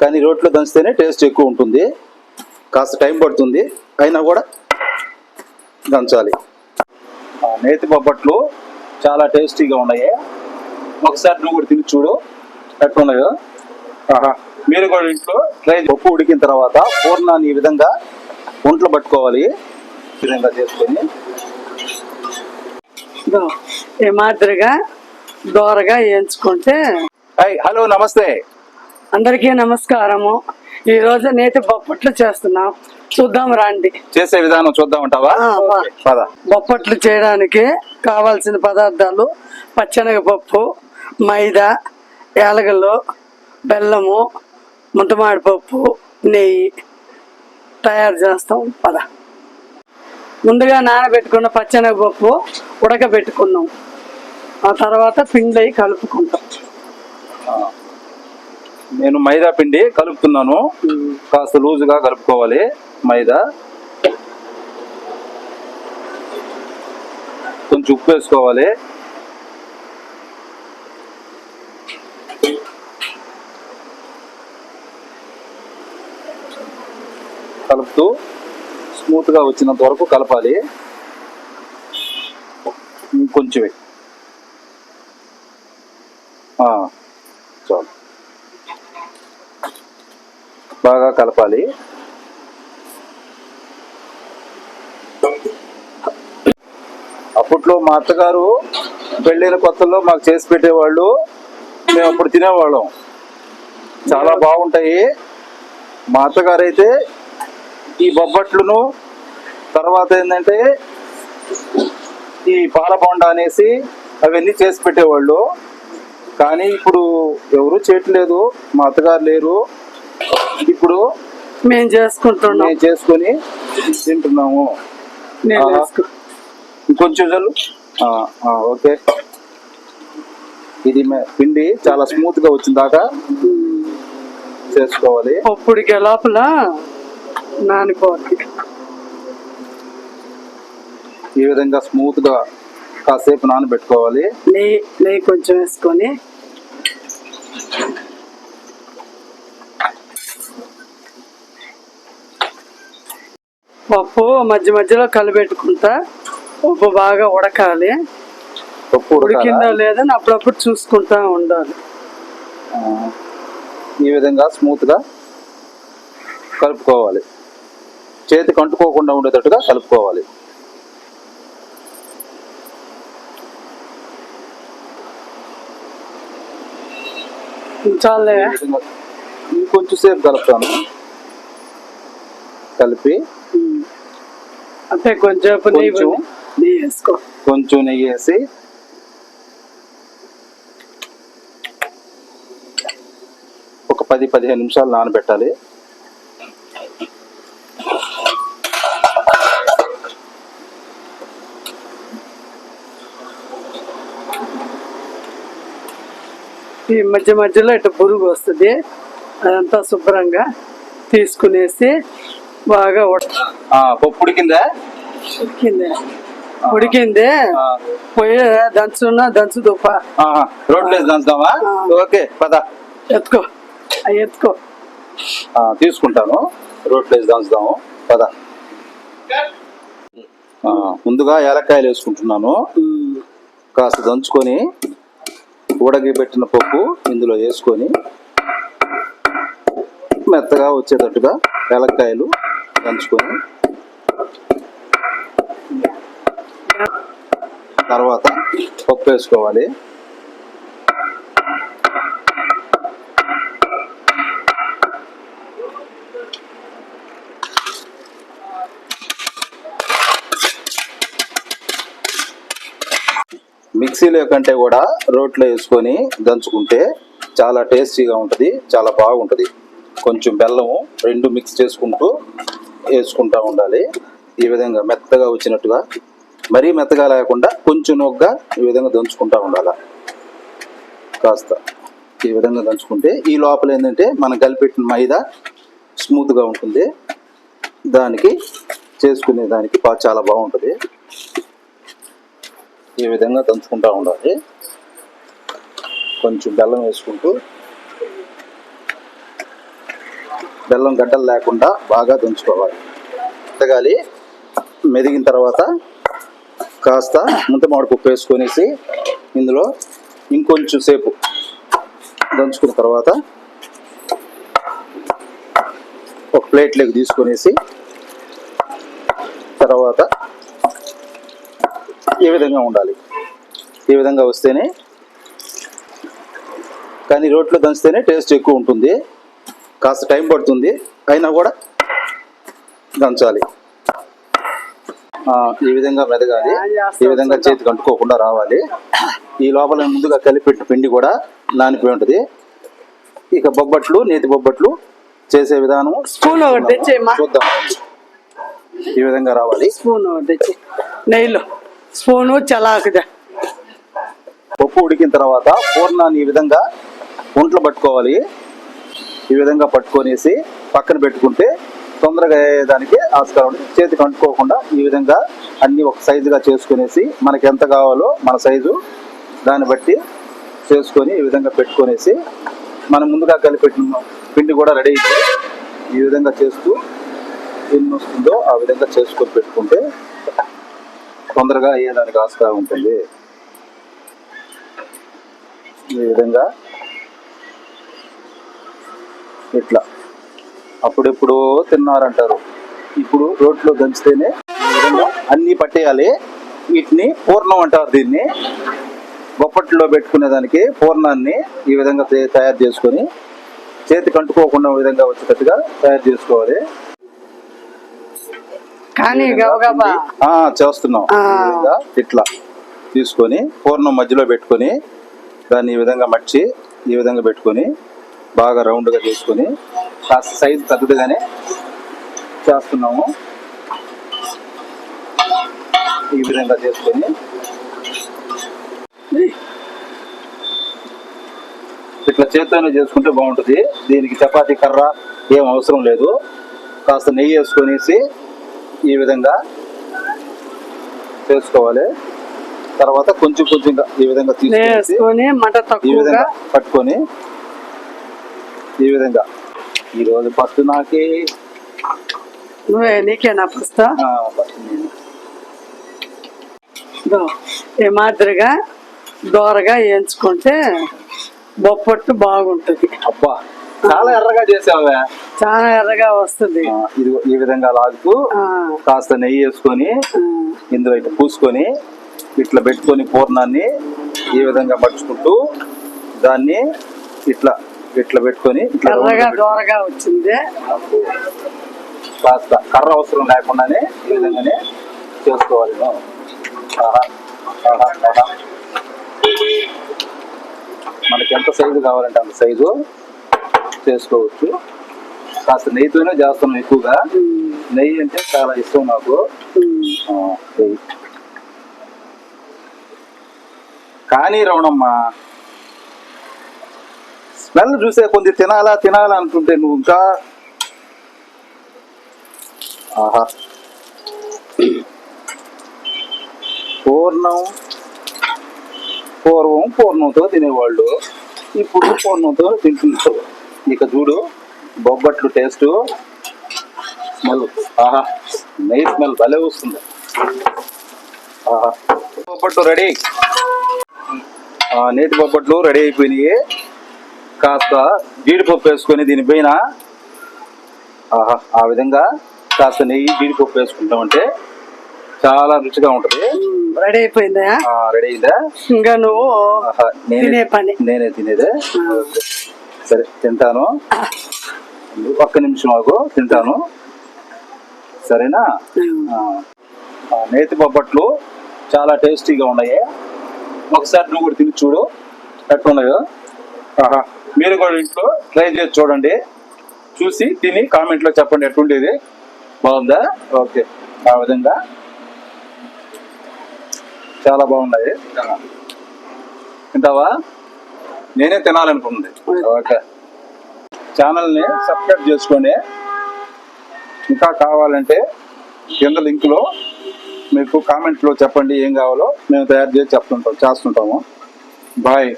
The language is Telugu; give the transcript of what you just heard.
కానీ రోట్లో దంచితేనే టేస్ట్ ఎక్కువ ఉంటుంది. కాస్త టైం పడుతుంది. అయినా కూడా దంచాలి. నేతి బొబ్బట్లు చాలా టేస్టీగా ఉన్నాయి. ఒకసారి నువ్వు కూడా తిని చూడు. ఎట్లున్నాయో. మీరు కూడా ఇంట్లో ట్రై పప్పు ఉడికిన తర్వాత పూర్ణాన్ని ఈ విధంగా ఒంట్లో పట్టుకోవాలి. ఈ విధంగా చేసుకొని. ఈ మాదిరిగా దోరగా వేయించుకుంటే హలో నమస్తే. అందరికీ నమస్కారము. ఈ రోజు నేతి బొప్పట్లు చేస్తున్నాం. చూద్దాం రండి. చేసే విధానం చూద్దామంటావా ఆ, వా. పద. బొప్పట్లు చేయడానికి కావాల్సిన పదార్థాలు పచ్చెనగపప్పు మైదా యాలగలు బెల్లము ముంతమాడి పప్పు నెయ్యి తయారు చేస్తాం. పద. ముందుగా నానబెట్టుకున్న పచ్చెనగపప్పు ఉడకబెట్టుకున్నాం ఆ తర్వాత పిండి కలుపుకుంటాం నేను మైదా పిండి కలుపుతున్నాను. కాస్త లూజుగా కలుపుకోవాలి మైదా. కొంచెం ఉప్పు వేసుకోవాలి. కలుపుతూ స్మూత్గా వచ్చినంత వరకు కలపాలి. ఇంకొంచెం వేయి. ఆ, చాలు బాగా కలపాలి. అప్పట్లో మా అత్తగారు పెళ్ళైన కొత్తలో మాకు చేసి పెట్టేవాళ్ళు. మేము అప్పుడు తినేవాళ్ళం. చాలా బాగుంటాయి. మా అత్తగారు అయితే ఈ బొబ్బట్లును తర్వాత ఏంటంటే ఈ పాల బొండ అనేసి అవన్నీ చేసి పెట్టేవాళ్ళు. కానీ ఇప్పుడు ఎవరు చేయట్లేదు. మా అత్తగారు లేరు. ఇప్పుడు మేము చేసుకుంటున్నాం. మేము చేసుకొని తింటున్నాము. ఇంకొంచెం చల్లు ఓకే. ఇది పిండి చాలా స్మూత్గా వచ్చిన దాకా చేసుకోవాలి. పప్పుడికే లోపల నానిపోద్ది ఈ విధంగా స్మూత్గా కాసేపు నానబెట్టుకోవాలి. నెయ్యి నెయ్యి కొంచెం వేసుకొని పప్పు మధ్య మధ్యలో కలిపెట్టుకుంటా పప్పు బాగా ఉడకాలి. పప్పు ఉడికిందో? లేదని అప్పుడప్పుడు చూసుకుంటా ఉండాలి. ఈ విధంగా స్మూత్గా కలుపుకోవాలి. చేతికి అంటుకోకుండా ఉండేటట్టుగా కలుపుకోవాలి. చాలే. ఇంకొంచెం సేపు కలుపుతాను. కలిపి అంటే కొంచెం కొంచెం. నెయ్యి వేసుకో. కొంచెం నెయ్యి వేసి ఒక పది పదిహేను నిమిషాలు నానబెట్టాలి. ఈ మధ్య మధ్యలో ఇట్లా పురుగు వస్తుంది. అదంతా శుభ్రంగా తీసుకునేసి బాగా పప్పు ఉడికిందా ఉడికింది పోయి దంచున్నా దంచు దుప్ప. రోడ్లు దంచుదామా. ఓకే పద. ఎత్తుకో. ఎత్తుకో. తీసుకుంటాను. రోడ్లు వేసి దంచుదాము. పద. ముందుగా ఏలక్కాయలు వేసుకుంటున్నాను. కాస్త దంచుకొని ఉడకి పెట్టిన పప్పు ఇందులో వేసుకొని మెత్తగా వచ్చేటట్టుగా ఏలక్కాయలు దంచుకొని తర్వాత పప్పు వేసుకోవాలి. మిక్సీలో కంటే కూడా రోట్లో వేసుకొని దంచుకుంటే చాలా టేస్టీగా ఉంటుంది చాలా బాగుంటుంది. కొంచెం బెల్లము రెండు మిక్స్ చేసుకుంటూ వేసుకుంటూ ఉండాలి. ఈ విధంగా మెత్తగా వచ్చినట్టుగా. మరీ మెత్తగా లేకుండా కొంచెం నొగ్గా ఈ విధంగా దంచుకుంటూ ఉండాలి. కాస్త ఈ విధంగా దంచుకుంటే ఈ లోపల ఏంటంటే మనం కలిపెట్టిన మైదా స్మూత్గా ఉంటుంది. దానికి చేసుకునే దానికి చాలా బాగుంటుంది. ఈ విధంగా దంచుకుంటూ ఉండాలి. కొంచెం బెల్లం వేసుకుంటూ బెల్లం గడ్డలు లేకుండా బాగా దంచుకోవాలి. మెదగాలి మెదిగిన తర్వాత కాస్త ముంత పప్పు వేసుకొనేసి ఇందులో ఇంకొంచెం సేపు దంచుకున్న తర్వాత ఒక ప్లేట్లోకి తీసుకొనేసి తర్వాత ఈ విధంగా ఉండాలి? ఈ విధంగా వస్తేనే కానీ రోట్లో దంచితేనే టేస్ట్ ఎక్కువ ఉంటుంది. కాస్త టైం పడుతుంది. అయినా కూడా దంచాలి. ఈ విధంగా మెదగాలి. ఈ విధంగా చేతికి అంటుకోకుండా రావాలి. ఈ లోపల ముందుగా కలిపెట్టిన పిండి కూడా నానిపోయి ఉంటుంది. ఇక బొబ్బట్లు నేతి బొబ్బట్లు చేసే విధానం స్పూన్ చూద్దాం. ఈ విధంగా రావాలి. స్పూన్ నెయ్యిలో స్పూను చలాకుదా పప్పు ఉడికిన తర్వాత పూర్ణాన్ని ఈ విధంగా ఒంట్లో పట్టుకోవాలి. ఈ విధంగా పట్టుకొనేసి పక్కన పెట్టుకుంటే తొందరగా అయ్యేదానికి ఆస్కారం ఉంది. చేతికి అంటుకోకుండా ఈ విధంగా అన్ని ఒక సైజుగా చేసుకునేసి మనకి ఎంత కావాలో మన సైజు దాన్ని బట్టి చేసుకొని ఈ విధంగా పెట్టుకొనేసి మనం ముందుగా కలిపెట్టిన పిండి కూడా రెడీ అయితే ఈ విధంగా చేస్తూ ఎన్ని వస్తుందో ఆ విధంగా చేసుకొని పెట్టుకుంటే తొందరగా అయ్యేదానికి ఆస్కారం ఉంటుంది. ఈ విధంగా ఇట్లా. అప్పుడెప్పుడు తిన్నారంటారు. ఇప్పుడు రోట్లో దంచితేనే అన్ని పట్టేయాలి. వీటిని పూర్ణం అంటారు దీన్ని. బొప్పట్లో పెట్టుకునే దానికి పూర్ణాన్ని ఈ విధంగా తయారు చేసుకొని చేతికి అంటుకోకుండా విధంగా వచ్చేటట్టుగా తయారు చేసుకోవాలి. కానీ చేస్తున్నాం. ఇట్లా తీసుకొని పూర్ణం మధ్యలో పెట్టుకొని దాన్ని ఈ విధంగా మర్చి ఈ విధంగా పెట్టుకొని బాగా రౌండ్గా చేసుకొని కాస్త సైజు పెద్దదిగానే చేస్తున్నాము. ఈ విధంగా చేసుకొని. ఇట్లా చేత్తోనే చేసుకుంటే బాగుంటుంది. దీనికి చపాతీ కర్ర ఏం అవసరం లేదు. కాస్త నెయ్యి వేసుకొనేసి ఈ విధంగా చేసుకోవాలి. తర్వాత కొంచెం కొంచెంగా ఈ విధంగా మంట ఈ విధంగా పట్టుకొని ఈ విధంగా. ఈ రోజు ఫస్ట్ నాకే. నువ్వే నీకేనా. దో, ఈ మాదిరిగా దోరగా వేయించుకుంటే బొప్పట్టు బాగుంటుంది. అబ్బా చాలా ఎర్రగా చేసావే. చాలా ఎర్రగా వస్తుంది. ఇది ఈ విధంగా లాగుతూ కాస్త నెయ్యి వేసుకొని ఇందులో ఇట్లా పూసుకొని ఇట్లా పెట్టుకొని పూర్ణాన్ని ఈ విధంగా మడుచుకుంటూ దాన్ని ఇట్లా ఇట్లా పెట్టుకొని దోరగా వచ్చింది. కాస్త కర్ర అవసరం లేకుండానే ఈ విధంగానే చేసుకోవాలి. మనకి ఎంత సైజు కావాలంటే అంత సైజు చేసుకోవచ్చు. కాస్త నెయ్యితోనే చేస్తున్నాం ఎక్కువగా. నెయ్యి అంటే చాలా ఇష్టం నాకు. కానీ రవణమ్మా నన్ను చూసే కొద్ది తినాలా తినాలనుకుంటే నువ్వు ఇంకా ఆహా. పూర్ణం పూర్వం పూర్ణంతో తినేవాళ్ళు ఇప్పుడు పూర్ణంతో తింటున్నారు. ఇక చూడు బొబ్బట్లు టేస్ట్ స్మెల్ ఆహా నెయ్యి స్మెల్ భలే వస్తుంది. ఆహా. బొబ్బట్లు రెడీ. నేటి బొబ్బట్లు రెడీ అయిపోయినాయి. కాస్త జీడిపప్పు వేసుకొని దీనిపైన ఆహా ఆ విధంగా కాస్త నెయ్యి జీడిపప్పు వేసుకుంటామంటే చాలా రుచిగా ఉంటుంది. రెడీ అయిపోయిందా? రెడీ అయిందా? ఇంకా నువ్వు నేనే పని. నేనే తినేదే. సరే తింటాను. ఒక్క నిమిషం ఆగు తింటాను. సరేనా? నేతి బొబ్బట్లు చాలా టేస్టీగా ఉన్నాయి. ఒకసారి నువ్వు కూడా తిని చూడు. ఎట్లున్నాయో. ఆహా. మీరు కూడా ఇంట్లో ట్రై చేసి చూడండి. చూసి తిని కామెంట్లో చెప్పండి ఎట్లుండేది? బాగుందా? ఓకే. ఆ విధంగా. చాలా బాగున్నాయి. తింటావా? నేనే తినాలనుకుంది ఓకే. ఛానల్ని సబ్స్క్రైబ్ చేసుకొని ఇంకా కావాలంటే కింద లింక్లో మీకు కామెంట్లో చెప్పండి ఏం కావాలో మేము తయారు చేసి చెప్తుంటాం చేస్తుంటాము. బాయ్